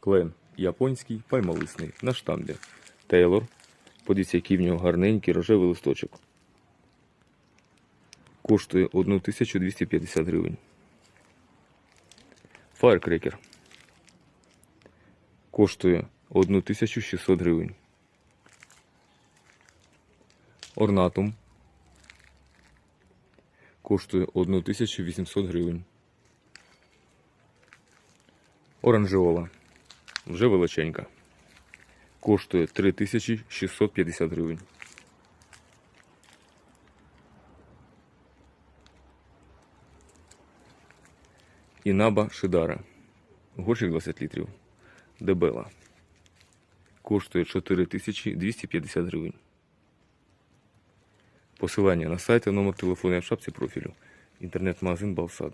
Клен японський, пальмолисний, на штамбі. Тейлор. Подивіться, який в нього гарненький рожевий листочок. Коштує 1250 гривень. Фаєркрекер. Коштує 1600 гривень. Орнатум. Коштує 1800 гривень. Оранжеола. Вже величенька. Коштує 3650 гривень. Інаба Шидара. Горщик 20 літрів. Дебела. Коштує 4250 гривень. Посилання на сайт номер телефону в шапці профілю. Інтернет-магазин Балсад.